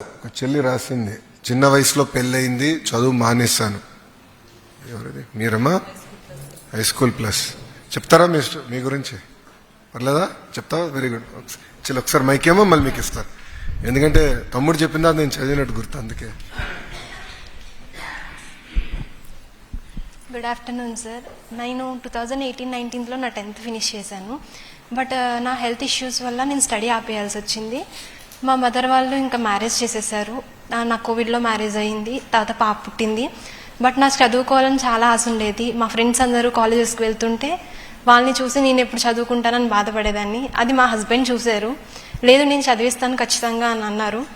ఒక చెల్లి రాసింది చిన్న వయసులో పెళ్ళయింది చదువు మానేశాను. ఎవరిది? మీరమ్మా? హై స్కూల్ ప్లస్ చెప్తారా మీ మీ గురించి? పర్లేదా? చెప్తావా? వెరీ గుడ్ చెల్లి ఒకసారి మైకేమో మళ్ళీ మీకు ఇస్తారు. ఎందుకంటే తమ్ముడు చెప్పిందా నేను చదివినట్టు గుర్తు అందుకే. గుడ్ ఆఫ్టర్నూన్ సార్ నేను టూ థౌజండ్ ఎయిటీన్ నైన్టీన్లో నా టెన్త్ ఫినిష్ చేశాను. బట్ uh, నా హెల్త్ ఇష్యూస్ వల్ల నేను స్టడీ ఆపేయాల్సి వచ్చింది. మా మదర్ వాళ్ళు ఇంకా మ్యారేజ్ చేసేసారు. నా- కోవిడ్లో మ్యారేజ్ అయ్యింది తర్వాత పాప పుట్టింది. బట్ నాకు చదువుకోవాలని చాలా ఆశ ఉండేది. మా ఫ్రెండ్స్ అందరూ కాలేజెస్కి వెళ్తుంటే వాళ్ళని చూసి నేను ఎప్పుడు చదువుకుంటానని బాధపడేదాన్ని. అది మా హస్బెండ్ చూశారు. లేదు నేను చదివిస్తాను ఖచ్చితంగా అని అన్నారు.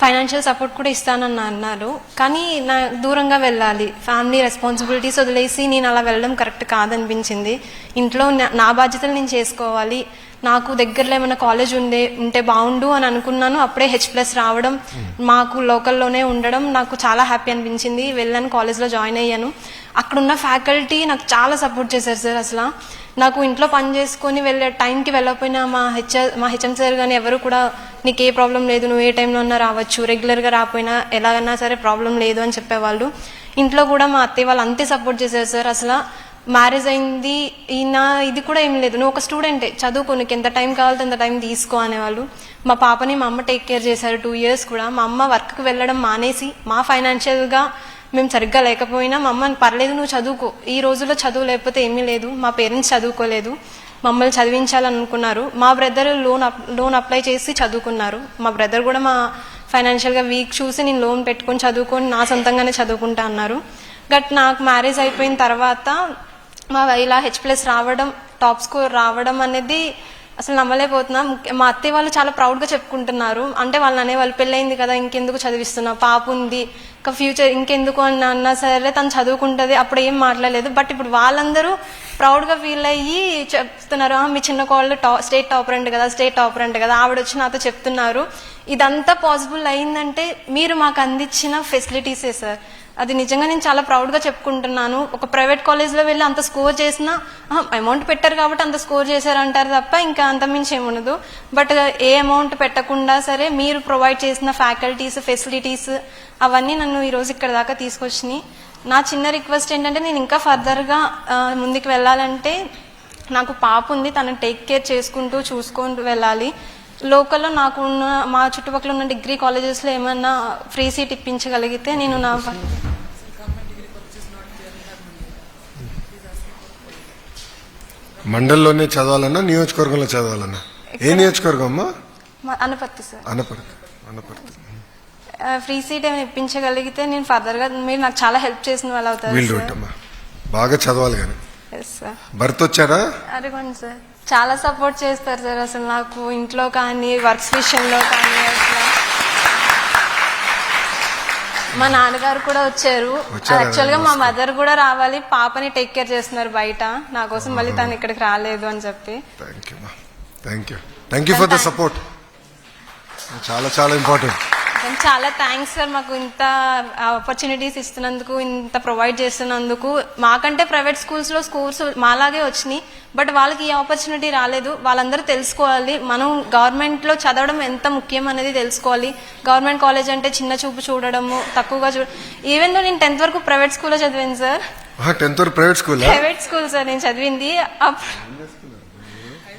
ఫైనాన్షియల్ సపోర్ట్ కూడా ఇస్తానని అన్నారు. కానీ నా దూరంగా వెళ్ళాలి. ఫ్యామిలీ రెస్పాన్సిబిలిటీస్ వదిలేసి నేను అలా వెళ్ళడం కరెక్ట్ కాదనిపించింది. ఇంట్లో నా- నా బాధ్యతలు నేను చేసుకోవాలి. నాకు దగ్గరలో ఏమైనా కాలేజ్ ఉండే ఉంటే బాగుండు అని అనుకున్నాను. అప్పుడే హెచ్ ప్లస్ రావడం మాకు లోకల్లోనే ఉండడం నాకు చాలా హ్యాపీ అనిపించింది. వెళ్ళాను కాలేజ్లో జాయిన్ అయ్యాను. అక్కడున్న ఫ్యాకల్టీ నాకు చాలా సపోర్ట్ చేశారు సార్ అసలు. నాకు ఇంట్లో పని చేసుకొని వెళ్ళే టైంకి వెళ్ళకపోయినా మా హెచ్ఆర్ మా హెచ్ఎం సార్ కానీ ఎవరు కూడా నీకు ఏ ప్రాబ్లం లేదు నువ్వు ఏ టైంలో ఉన్నా రావచ్చు. రెగ్యులర్గా రాకపోయినా ఎలాగన్నా సరే ప్రాబ్లం లేదు అని చెప్పేవాళ్ళు. ఇంట్లో కూడా మా అత్తయ్య వాళ్ళు అంతే సపోర్ట్ చేశారు సార్ అసలు. మ్యారేజ్ అయింది ఈయన ఇది కూడా ఏం లేదు. నువ్వు ఒక స్టూడెంటే చదువుకో నీకు ఎంత టైం కావాలంటే అంత టైం తీసుకో అనేవాళ్ళు. మా పాపని మా అమ్మ టేక్ కేర్ చేశారు టూ ఇయర్స్ కూడా. మా అమ్మ వర్క్కి వెళ్ళడం మానేసి మా ఫైనాన్షియల్గా మేము సరిగ్గా లేకపోయినా మా అమ్మ పర్లేదు నువ్వు చదువుకో. ఈ రోజుల్లో చదువు లేకపోతే ఏమీ లేదు. మా పేరెంట్స్ చదువుకోలేదు. మమ్మల్ని చదివించాలనుకున్నారు. మా brother loan up loan apply చేసి చదువుకున్నారు. మా బ్రదర్ కూడా మా ఫైనాన్షియల్గా వీక్ చూసి నేను లోన్ పెట్టుకొని చదువుకొని నా సొంతంగానే చదువుకుంటా అన్నారు. బట్ నాకు మ్యారేజ్ అయిపోయిన తర్వాత మా ఇలా హెచ్ ప్లస్ రావడం టాప్ స్కోర్ రావడం అనేది అసలు నమ్మలేకపోతున్నా. మా అత్తయ్య వాళ్ళు చాలా ప్రౌడ్గా చెప్పుకుంటున్నారు. అంటే వాళ్ళని అనేవాళ్ళు పెళ్ళయింది కదా ఇంకెందుకు చదివిస్తున్నా? పాప ఉంది. ఇంకా ఫ్యూచర్ ఇంకెందుకు అని అన్నా సరే తను చదువుకుంటుంది అప్పుడు ఏం మాట్లాడలేదు. బట్ ఇప్పుడు వాళ్ళందరూ ప్రౌడ్గా ఫీల్ అయ్యి చెప్తున్నారు. మీ చిన్న కోళ్ళు టా స్టేట్ టాపర్ అంట కదా స్టేట్ టాపర్ అంట కదా ఆవిడ వచ్చి నాతో చెప్తున్నారు. ఇదంతా పాసిబుల్ అయిందంటే మీరు మాకు అందించిన ఫెసిలిటీసే సార్. అది నిజంగా నేను చాలా ప్రౌడ్గా చెప్పుకుంటున్నాను. ఒక ప్రైవేట్ కాలేజ్లో వెళ్ళి అంత స్కోర్ చేసినా అమౌంట్ పెట్టారు కాబట్టి అంత స్కోర్ చేశారంటారు తప్ప ఇంకా అంత మించి ఏముండదు. బట్ ఏ అమౌంట్ పెట్టకుండా సరే మీరు ప్రొవైడ్ చేసిన ఫ్యాకల్టీస్ ఫెసిలిటీస్ అవన్నీ నన్ను ఈరోజు ఇక్కడ దాకా తీసుకొచ్చినాయి. నా చిన్న రిక్వెస్ట్ ఏంటంటే నేను ఇంకా ఫర్దర్గా ముందుకు వెళ్ళాలంటే నాకు పాప ఉంది. తను టేక్ కేర్ చేసుకుంటూ చూసుకుంటూ వెళ్ళాలి. లోకల్లో నాకు ఉన్న మా చుట్టుపక్కల ఉన్న డిగ్రీ కాలేజెస్లో ఏమన్నా ఫ్రీ సీట్ ఇప్పించగలిగితే నేను నా మండలంలోనే చదవాలన్నా నియోజకవర్గంలో చదవాలన్నా? ఏ నియోజకవర్గం అమ్మా? మా- Anaparthi sir. Anaparthi Anaparthi. Free seat ఏమైనా ఇప్పించగలిగితే నేను ఫర్దర్గా మీరు నాకు చాలా హెల్ప్ చేసిన వాళ్ళు అవుతారు బాగా చదవాలి కానీ. ఎస్ సార్ భర్త వచ్చారా అడగండి సార్. చాలా సపోర్ట్ చేస్తారు సార్ అసలు నాకు ఇంట్లో కానీ వర్క్స్ విషయంలో కానీ అసలు మా నాన్నగారు కూడా వచ్చారు? యాక్చువల్గా మా మదర్ కూడా రావాలి. పాపని టేక్ కేర్ చేస్తున్నారు బయట. నా కోసం మళ్ళీ తను ఇక్కడికి రాలేదు అని చెప్పి. Thank you thank you thank you for the support చాలా చాలా ఇంపార్టెంట్ కానీ చాలా థ్యాంక్స్ సార్ మాకు ఇంత ఆపర్చునిటీస్ ఇస్తున్నందుకు ఇంత ప్రొవైడ్ చేస్తున్నందుకు. మాకంటే ప్రైవేట్ స్కూల్స్లో స్కూల్స్ మాలాగే వచ్చినాయి. బట్ వాళ్ళకి ఈ ఆపర్చునిటీ రాలేదు. వాళ్ళందరూ తెలుసుకోవాలి. మనం గవర్నమెంట్లో చదవడం ఎంత ముఖ్యం అనేది తెలుసుకోవాలి. గవర్నమెంట్ కాలేజ్ అంటే చిన్న చూపు చూడడము తక్కువగా చూ ఈవెన్ నేను టెన్త్ వరకు ప్రైవేట్ స్కూల్లో చదివాను సార్ టెన్త్ వరకు private school private school sir నేను చదివింది. అప్-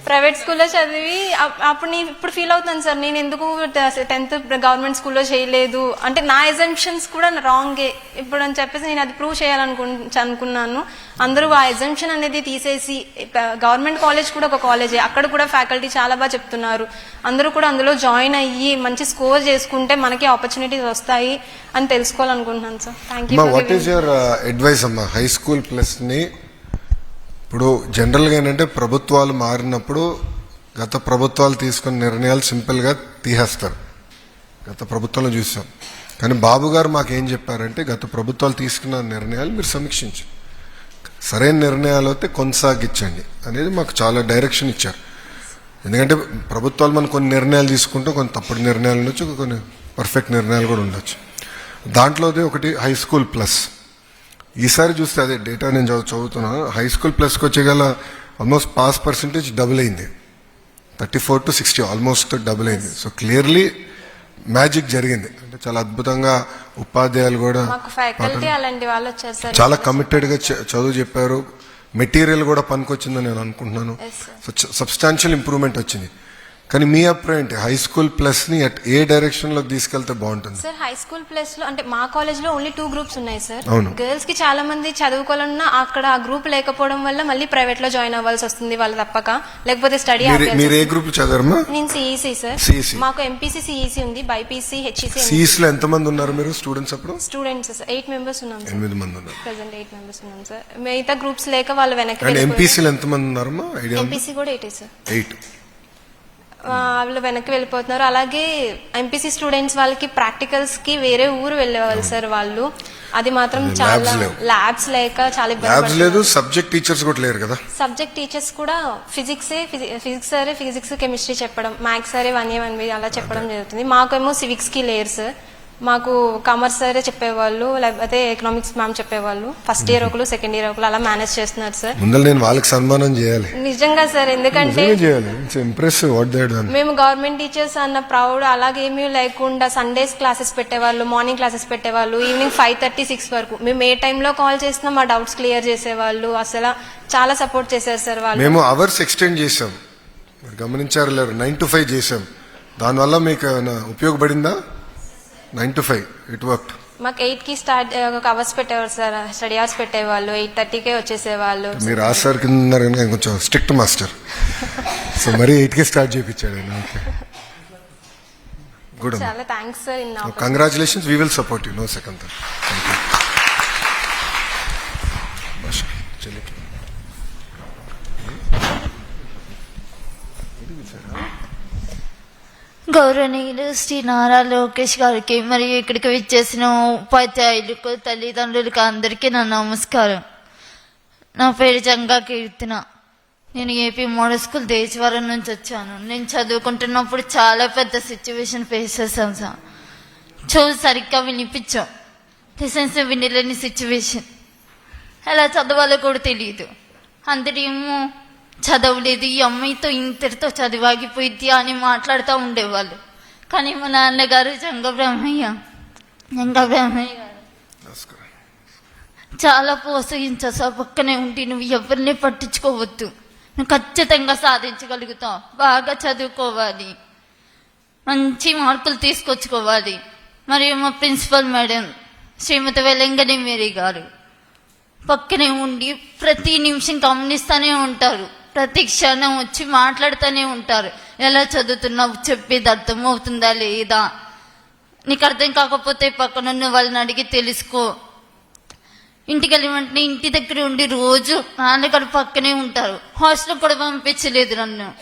ప్రైవేట్ స్కూల్లో చదివి అప్- అప్పుడు నేను ఇప్పుడు ఫీల్ అవుతాను సార్. నేను ఎందుకు టెన్త్ గవర్నమెంట్ స్కూల్లో చేయలేదు? అంటే నా ఎజంప్షన్స్ కూడా రాంగే. ఇప్పుడు అని చెప్పేసి నేను అది ప్రూవ్ చేయాలనుకు అనుకున్నాను అందరూ ఆ ఎజంప్షన్ అనేది తీసేసి గవర్నమెంట్ కాలేజ్ కూడా ఒక కాలేజే. అక్కడ కూడా ఫ్యాకల్టీ చాలా బాగా చెప్తున్నారు. అందరూ కూడా అందులో జాయిన్ అయ్యి మంచి స్కోర్ చేసుకుంటే మనకి ఆపర్చునిటీస్ వస్తాయి అని తెలుసుకోవాలనుకుంటున్నాను sir. Thank you what is your advice అమ్మా? హై స్కూల్ ప్లస్ని ఇప్పుడు జనరల్గా ఏంటంటే ప్రభుత్వాలు మారినప్పుడు గత ప్రభుత్వాలు తీసుకున్న నిర్ణయాలు సింపుల్గా తీసేస్తారు. గత ప్రభుత్వంలో చూసాం. కానీ బాబు గారు మాకేం చెప్పారంటే గత ప్రభుత్వాలు తీసుకున్న నిర్ణయాలు మీరు సమీక్షించు. సరైన నిర్ణయాలు అయితే కొనసాగించండి అనేది మాకు చాలా డైరెక్షన్ ఇచ్చారు. ఎందుకంటే ప్రభుత్వాలు మనం కొన్ని నిర్ణయాలు తీసుకుంటే కొన్ని తప్పుడు నిర్ణయాలు ఉండొచ్చు కొన్ని పర్ఫెక్ట్ నిర్ణయాలు కూడా ఉండొచ్చు. దాంట్లోది ఒకటి హై స్కూల్ ప్లస్. ఈసారి చూస్తే అదే డేటా నేను చదువు చదువుతున్నాను హై స్కూల్ ప్లస్కి వచ్చేగల ఆల్మోస్ట్ పాస్ పర్సంటేజ్ డబుల్ అయింది. Thirty four to sixty almost double అయింది. సో క్లియర్లీ మ్యాజిక్ జరిగింది. అంటే చాలా అద్భుతంగా ఉపాధ్యాయులు కూడా చాలా కమిటెడ్గా చ- చదువు చెప్పారు. మెటీరియల్ కూడా పనికొచ్చిందని నేను అనుకుంటున్నాను. సో సబ్స్టాన్షియల్ ఇంప్రూవ్మెంట్ వచ్చింది. కానీ మీ అభిప్రాయం ఏంటి హై స్కూల్ ప్లస్ని at ఏ డైరెక్షన్లోకి తీసుకెళ్తే బాగుంటుంది? సార్ హై స్కూల్ ప్లస్లో అంటే మా కాలేజ్లో ఓన్లీ టూ గ్రూప్స్ ఉన్నాయి సార్ అవును. గర్ల్స్కి చాలా మంది చదువుకోవాలన్నా అక్కడ ఆ గ్రూప్ లేకపోవడం వల్ల మళ్ళీ ప్రైవేట్లో జాయిన్ అవ్వాల్సి వస్తుంది వాళ్ళు తప్పక. లేకపోతే స్టడీ మీరు మీరు ఏ గ్రూప్ చదవరమ్మా? నేను సిఈసి సార్ CEC. మాకు ఎంపీసీ సిఈసి ఉంది బైపీసీ హెచ్ఈసి సిఈస్లో ఎంతమంది ఉన్నారు మీరు స్టూడెంట్స్ అప్పుడు? స్టూడెంట్స్ సార్ ఎయిట్ మెంబర్స్ ఉన్నాం సార్ ఎనిమిది మంది ఉన్నారు. ప్రెసెంట్ ఎయిట్ మెంబర్స్ ఉన్నాం సార్ మిగతా గ్రూప్స్ లేక వాళ్ళు వెనక్కి అండ్. ఎంపీసీలు ఎంతమంది ఉన్నారమ్మా? ఐడియా ఎంపీసీ కూడా ఎయిటే సార్ ఎయిట్ వాళ్ళు వెనక్కి వెళ్ళిపోతున్నారు. అలాగే ఎంపీసీ స్టూడెంట్స్ వాళ్ళకి ప్రాక్టికల్స్కి వేరే ఊరు వెళ్ళేవాళ్ళు సార్ వాళ్ళు. అది మాత్రం చాలా. ల్యాబ్స్ లేక చాలా ల్యాబ్స్ లేదు ఇబ్బంది సబ్జెక్ట్ టీచర్స్ కూడా లేరు కదా. సబ్జెక్ట్ టీచర్స్ కూడా ఫిజిక్స్ ఫిజిక్స్ సరే ఫిజిక్స్ కెమిస్ట్రీ చెప్పడం మ్యాథ్స్ సరే వన్ ఏ వన్ బి అలా చెప్పడం జరుగుతుంది. మాకేమో సివిక్స్కి లేరు సార్. మాకు కామర్స్ సరే చెప్పేవాళ్ళు లేకపోతే ఎకనామిక్స్ మ్యామ్ చెప్పేవాళ్ళు. ఫస్ట్ ఇయర్ ఒకరు సెకండ్ ఇయర్ ఒకరు అలా మేనేజ్ చేస్తున్నారు సార్ ముందర నేను వాళ్ళకి సన్మానం చేయాలి. నిజంగా సార్ ఎందుకంటే ఇంప్రెసివ్ మేము గవర్నమెంట్ టీచర్స్ అన్న ప్రౌడ్ అలాగేమీ లేకుండా సండేస్ క్లాసెస్ పెట్టేవాళ్ళు మార్నింగ్ క్లాసెస్ పెట్టేవాళ్ళు ఈవినింగ్ ఫైవ్ థర్టీ సిక్స్ వరకు. మేము ఏ టైంలో కాల్ చేసినా మా డౌట్స్ క్లియర్ చేసేవాళ్ళు. అసలు చాలా సపోర్ట్ చేశారు సార్ వాళ్ళు. మేము అవర్స్ ఎక్స్టెండ్ చేసాం గమనించారు లేరు నైన్ టు ఫైవ్ చేసాం దానివల్ల మీకు ఉపయోగపడిందా? Nine to five it work మాకు ఎయిట్కి స్టార్ట్ ఒక అవర్స్ పెట్టేవారు సార్ స్టడీ అవర్స్ పెట్టేవాళ్ళు ఎయిట్ థర్టీకే వచ్చేసేవాళ్ళు. మీరు ఆ సార్ కింద కొంచెం స్ట్రిక్ట్ మాస్టర్. సో మరీ ఎయిట్కే స్టార్ట్ చేయించాడు ఆయన ఓకే. గుడ్ చాలా thanks sir in congratulations we will support you no second thing చెల్లికి గౌరవనీయులు శ్రీ నారా లోకేష్ గారికి మరియు ఇక్కడికి విచ్చేసిన ఉపాధ్యాయులకు తల్లిదండ్రులకు అందరికీ నా నమస్కారం. నా పేరు జంగా కీర్తన. నేను ఏపీ మోడల్ స్కూల్ దేశవరం నుంచి వచ్చాను. నేను చదువుకుంటున్నప్పుడు చాలా పెద్ద సిచ్యువేషన్ ఫేస్ చేశాం సార్. చూసి సరిగ్గా వినిపించాం. లెసన్స్ వినలేని సిచ్యువేషన్ ఎలా చదవాలో కూడా తెలియదు అందరేమో చదవలేదు ఈ అమ్మాయితో ఇంతటితో చదివాగిపోయిద్ది అని మాట్లాడుతూ ఉండేవాళ్ళు. కానీ మా నాన్నగారు జంగ బ్రహ్మయ్య జంగ బ్రహ్మయ్య గారు చాలా ప్రోత్సహించావు సార్ పక్కనే ఉండి నువ్వు ఎవరిని పట్టించుకోవద్దు. నువ్వు ఖచ్చితంగా సాధించగలుగుతావు. బాగా చదువుకోవాలి. మంచి మార్కులు తీసుకొచ్చుకోవాలి. మరియు మా principal madam Shrimati Velangani Mary garu పక్కనే ఉండి ప్రతి నిమిషం గమనిస్తూనే ఉంటారు. ప్రతి క్షణం వచ్చి మాట్లాడుతూనే ఉంటారు. ఎలా చదువుతున్నావు? చెప్పేది అర్థమవుతుందా లేదా? నీకు అర్థం కాకపోతే పక్కనున్న వాళ్ళని అడిగి తెలుసుకో. ఇంటికి వెళ్ళి వెంటనే ఇంటి దగ్గర ఉండి రోజు నాన్నగారు పక్కనే ఉంటారు. హాస్టల్ కూడా పంపించలేదు నన్ను.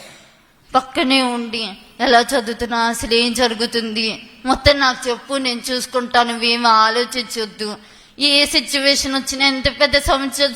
పక్కనే ఉండి ఎలా చదువుతున్నా? అసలు ఏం జరుగుతుంది? మొత్తం నాకు చెప్పు నేను చూసుకుంటాను ఏమి ఆలోచించొద్దు. ఏ సిచ్యువేషన్ వచ్చినా ఎంత పెద్ద సమస్య